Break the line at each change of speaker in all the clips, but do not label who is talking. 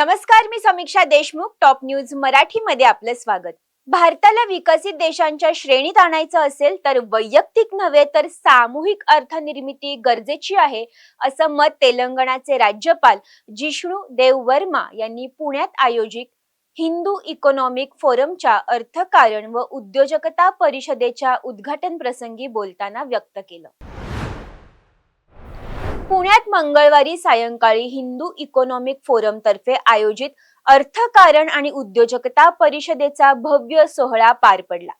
नमस्कार मी Samiksha Deshmukh top news मराठीमध्ये आपलं स्वागत. भारताला विकसित देशांच्या श्रेणीत आणायचं असेल तर वैयक्तिक नव्हे तर सामूहिक अर्थनिर्मिती गरजेची आहे असं मत तेलंगणाचे राज्यपाल जिष्णू देव वर्मा यांनी पुण्यात आयोजित हिंदू इकॉनॉमिक फोरमच्या अर्थकारण व उद्योजकता परिषदेच्या उद्घाटन प्रसंगी बोलताना व्यक्त केलं. पुण्यात मंगळवारी सायंकाळी हिंदू इकॉनॉमिक फोरम तर्फे आयोजित अर्थकारण आणि उद्योजकता परिषदेचा भव्य सोहळा पार पडला.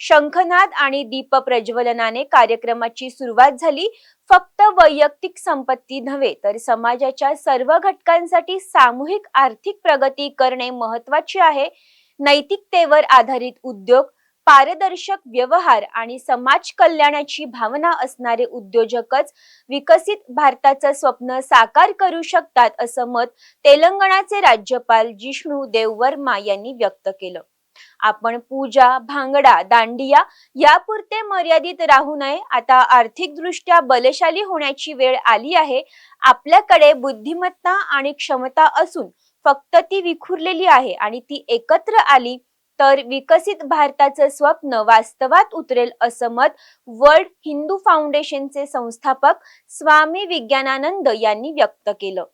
शंखनाद आणि दीप प्रज्वलनाने कार्यक्रमाची सुरुवात झाली. फक्त वैयक्तिक संपत्ती नव्हे तर समाजाच्या सर्व घटकांसाठी सामूहिक आर्थिक प्रगती करणे महत्त्वाचे आहे. नैतिकतेवर आधारित उद्योग पारदर्शक व्यवहार आणि समाज कल्याणाची भावना असणारे उद्योजकच विकसित भारताचं स्वप्न साकार करू शकतात असं मत तेलंगणाचे राज्यपाल जिष्णू देव वर्मा यांनी व्यक्त केलं. आपण पूजा भांगडा दांडिया यापुरते मर्यादित राहू नये. आता आर्थिकदृष्ट्या बलशाली होण्याची वेळ आली आहे. आपल्याकडे बुद्धिमत्ता आणि क्षमता असून फक्त ती विखुरलेली आहे आणि ती एकत्र आली तर विकसित भारताचं स्वप्न वास्तवात उतरेल असं मत वर्ल्ड हिंदू फाउंडेशनचे संस्थापक स्वामी विज्ञानानंद यांनी व्यक्त केलं.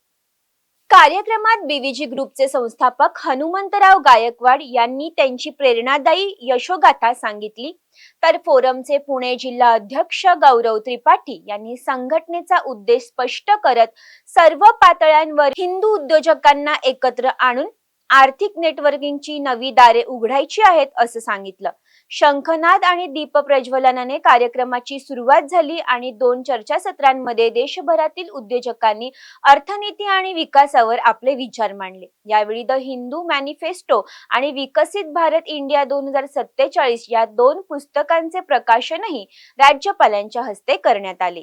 कार्यक्रमात बीव्हीजी ग्रुपचे संस्थापक हनुमंतराव गायकवाड यांनी त्यांची प्रेरणादायी यशोगाथा सांगितली. तर फोरमचे पुणे जिल्हा अध्यक्ष गौरव त्रिपाठी यांनी संघटनेचा उद्देश स्पष्ट करत सर्व पातळ्यांवर हिंदू उद्योजकांना एकत्र आणून आर्थिक नेटवर्किंगची नवी दारे उघडायची आहेत असं सांगितलं. शंखनाद आणि दीप प्रज्वलनाने कार्यक्रमाची सुरुवात झाली आणि दोन चर्चासत्रांमध्ये देशभरातील उद्योजकांनी अर्थनीती आणि विकासावर आपले विचार मांडले. यावेळी द हिंदू मॅनिफेस्टो आणि विकसित भारत इंडिया दोन हजार सत्तेचाळीस या दोन पुस्तकांचे प्रकाशनही राज्यपालांच्या हस्ते करण्यात आले.